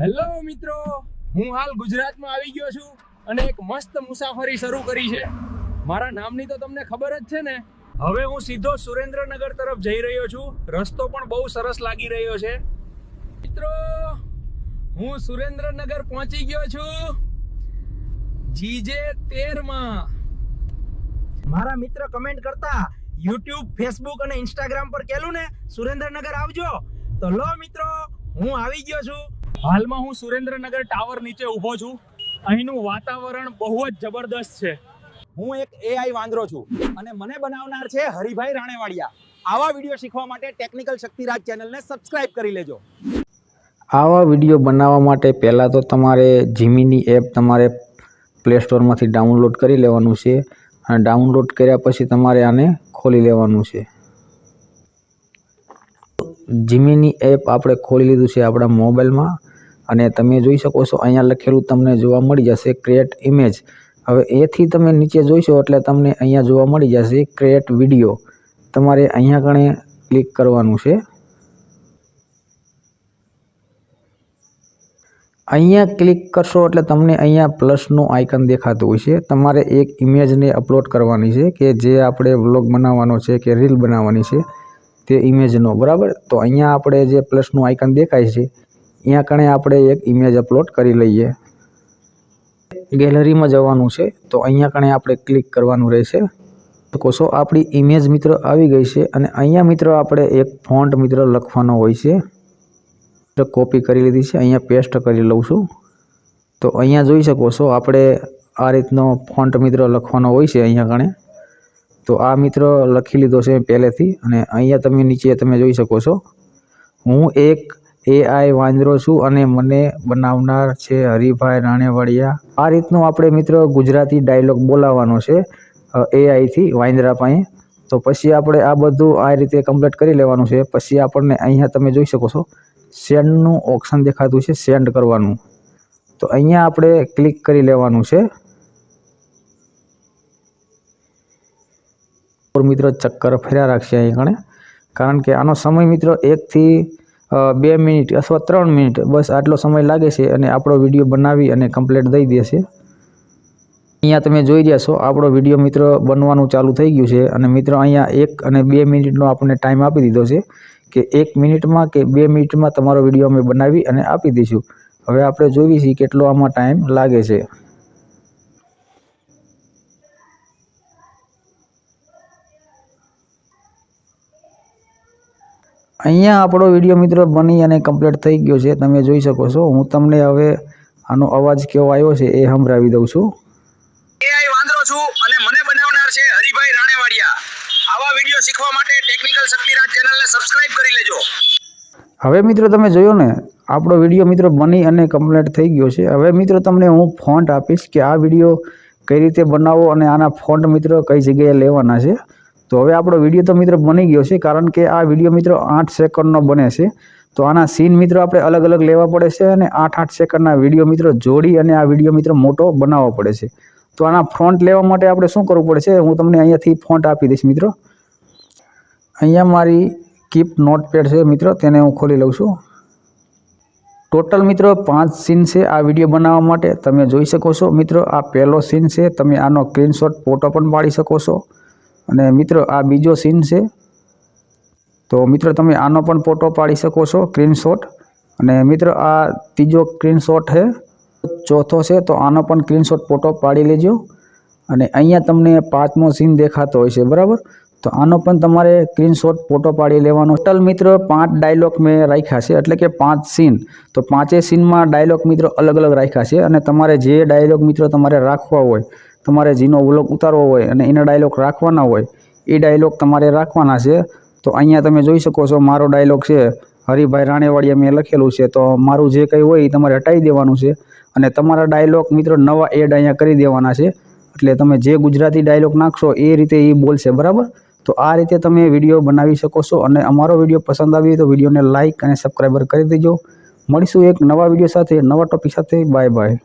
Hello મિત્રો, હું હાલ ગુજરાતમાં આવી ગયો છું અને એક મસ્ત મુસાફરી શરૂ કરી છે. મારા નામની તો તમને ખબર જ છે ને? હવે હું સીધો સુરેન્દ્રનગર તરફ જઈ રહ્યો છું. રસ્તો પણ બહુ સરસ લાગી રહ્યો છે. મિત્રો, હું સુરેન્દ્રનગર પહોંચી ગયો છું. જીજે તેરમાં. મારા મિત્ર કમેન્ટ કરતા યુટ્યુબ ફેસબુક અને ઇન્સ્ટાગ્રામ પર કેલું ને, સુરેન્દ્રનગર આવજો. તો લો મિત્રો, હું આવી ગયો છું. હાલમાં હું સુરેન્દ્રનગર ટાવર નીચે ઊભો છું. અહીંનું વાતાવરણ બહુ જ જબરદસ્ત છે. હું એક એઆઈ વાંદરો છું અને મને બનાવનાર છે હરિભાઈ રાણેવાડિયા. આવા વીડિયો શીખવા માટે ટેકનિકલ શક્તિરાજ ચેનલને સબસ્ક્રાઇબ કરી લેજો. આવા વીડિયો બનાવવા માટે પહેલાં તો તમારે જીમીની એપ તમારે પ્લે સ્ટોરમાંથી ડાઉનલોડ કરી લેવાનું છે અને ડાઉનલોડ કર્યા પછી તમારે આને ખોલી લેવાનું છે. જીમીની એપ આપણે ખોલી લીધું છે આપણા મોબાઈલમાં. અને તમે જોઈ શકો છો, અહીંયા લખેલું તમને જોવા મળી જશે ક્રિએટ ઇમેજ હવે એથી તમે નીચે જોઈશો એટલે તમને અહીંયા જોવા મળી જશે ક્રિએટ વીડિયો તમારે અહીંયા કણે ક્લિક કરવાનું છે. અહીંયા ક્લિક કરશો એટલે તમને અહીંયા પ્લસનું આઇકન દેખાતું હોય છે તમારે એક ઇમેજને અપલોડ કરવાની છે કે જે આપણે વ્લોગ બનાવવાનો છે કે રીલ બનાવવાની છે તે ઇમેજનો બરાબર? તો અહીંયા આપણે જે પ્લસનું આઇકન દેખાય છે અહીંયા કણે આપણે એક ઇમેજ અપલોડ કરી લઈએ. ગેલેરીમાં જવાનું છે, તો અહીંયા કણે આપણે ક્લિક કરવાનું રહેશે. કોશો આપણી ઇમેજ મિત્ર આવી ગઈ છે અને અહીંયા મિત્ર આપણે એક ફોન્ટ મિત્ર લખવાનો હોય છે. કોપી કરી લીધી છે, અહીંયા પેસ્ટ કરી લઉં છું. તો અહીંયા જોઈ શકો છો, આપણે આ રીતનો ફોન્ટ મિત્ર લખવાનો હોય છે અહીંયા કણે. તો આ મિત્ર લખી લીધો છે પહેલેથી અને અહીંયા તમે નીચે તમે જોઈ શકો છો. હું એક એઆઈ વાંદરો છું અને મને બનાવનાર છે હરિભાઈ રાણેવાડિયા. આ રીતનું આપણે મિત્રો ગુજરાતી ડાયલોગ બોલાવવાનો છે એઆઈથી વાંદરા પાસે. તો પછી આપણે આ બધું આ રીતે કમ્પ્લીટ કરી લેવાનું છે. પછી આપણને અહીંયા તમે જોઈ શકો છો, સેન્ડનું ઓપ્શન દેખાતું છે, સેન્ડ કરવાનું. તો અહીંયા આપણે ક્લિક કરી લેવાનું છે. મિત્રો ચક્કર ફર્યા રાખશે અહીં કણે કારણ કે આનો સમય મિત્રો એકથી બે મિનિટ અથવા ત્રણ મિનિટ બસ આટલો સમય લાગે છે અને આપણો વીડિયો બનાવી અને કમ્પ્લીટ દઈ દેશે અહીંયા તમે જોઈ રહ્યા છો, આપણો વીડિયો મિત્ર બનવાનું ચાલુ થઈ ગયું છે અને મિત્ર અહીંયા એક અને બે મિનિટનો આપણને ટાઈમ આપી દીધો છે કે એક મિનિટમાં કે બે મિનિટમાં તમારો વીડિયો અમે બનાવી અને આપી દઈશું. હવે આપણે જોઈએ છીએ કેટલો આમાં ટાઈમ લાગે છે. અહીંયા આપણો વીડિયો મિત્રો બની અને કમ્પ્લીટ થઈ ગયો છે તમે જોઈ શકો છો. હું તમને હવે આનો અવાજ કેવો આવ્યો છે એ સંભળાવી દઉં છું. એઆઈ વાંદરો છું અને મને બનાવનાર છે હરિભાઈ રાણેવાડિયા. આવા વીડિયો શીખવા માટે ટેકનિકલ શક્તિરાજ ચેનલને સબસ્ક્રાઇબ કરી લેજો. હવે મિત્રો તમે જોયો ને આપણો વીડિયો મિત્રો બની અને કમ્પ્લીટ થઈ ગયો છે. હવે મિત્રો તમને હું ફોન્ટ આપીશ કે આ વીડિયો કઈ રીતે બનાવવો અને આના ફોન્ટ મિત્રો કઈ જગ્યાએ લેવાના છે. તો હવે આપણો વીડિયો તો મિત્રો બની ગયો છે, કારણ કે આ વીડિયો મિત્રો આઠ સેકન્ડનો બને છે. તો આના સીન મિત્રો આપણે અલગ અલગ લેવા પડે છે અને આઠ આઠ સેકન્ડના વીડિયો મિત્રો જોડી અને આ વીડિયો મિત્રો મોટો બનાવવો પડે છે. તો આના ફ્રન્ટ લેવા માટે આપણે શું કરવું પડશે હું તમને અહીંયાથી ફોન્ટ આપી દઈશ મિત્રો. અહીંયા મારી કીપ નોટપેડ છે મિત્રો, તેને હું ખોલી લઉં છું. ટોટલ મિત્રો પાંચ સીન છે આ વીડિયો બનાવવા માટે, તમે જોઈ શકો છો મિત્રો, આ પહેલો સીન છે, તમે આનો સ્ક્રીનશોટ ફોટો પણ પાડી શકો છો. અને મિત્રો, આ બીજો સીન છે. તો મિત્રો, તમે આનો પણ ફોટો પાડી શકો છો સ્ક્રીનશોટ અને મિત્રો, આ ત્રીજો સ્ક્રીનશોટ છે, ચોથો છે, તો આનો પણ સ્ક્રીનશોટ ફોટો પાડી લેજો. અને અહીંયા તમને પાંચમો સીન દેખાતો હોય છે, બરાબર? તો આનો પણ તમારે સ્ક્રીનશોટ ફોટો પાડી લેવાનો. ટોટલ મિત્રો, પાંચ ડાયલોગ મેં રાખ્યા છે, એટલે કે પાંચ સીન તો પાંચે સીનમાં ડાયલોગ મિત્રો અલગ અલગ રાખ્યા છે, અને તમારે જે ડાયલોગ મિત્રો તમારે રાખવા હોય તમારે જીનો વ્લોગ ઉતારવો હોય અને એના ડાયલોગ રાખવાના હોય, એ ડાયલોગ તમારે રાખવાના છે. તો અહીંયા તમે જોઈ શકો છો, મારો ડાયલોગ છે, હરિભાઈ રાણેવાડિયા મેં લખેલું છે. તો મારું જે કંઈ હોય એ તમારે હટાવી દેવાનું છે અને તમારા ડાયલોગ મિત્રો નવા એડ અહીંયા કરી દેવાના છે. એટલે તમે જે ગુજરાતી ડાયલોગ નાખશો એ રીતે એ બોલશે, બરાબર? તો આ રીતે તમે વીડિયો બનાવી શકો છો અને અમારો વીડિયો પસંદ આવ્યો તો વિડીયોને લાઇક અને સબસ્ક્રાઈબર કરી દેજો. મળીશું એક નવા વીડિયો સાથે, નવા ટોપિક સાથે. Bye bye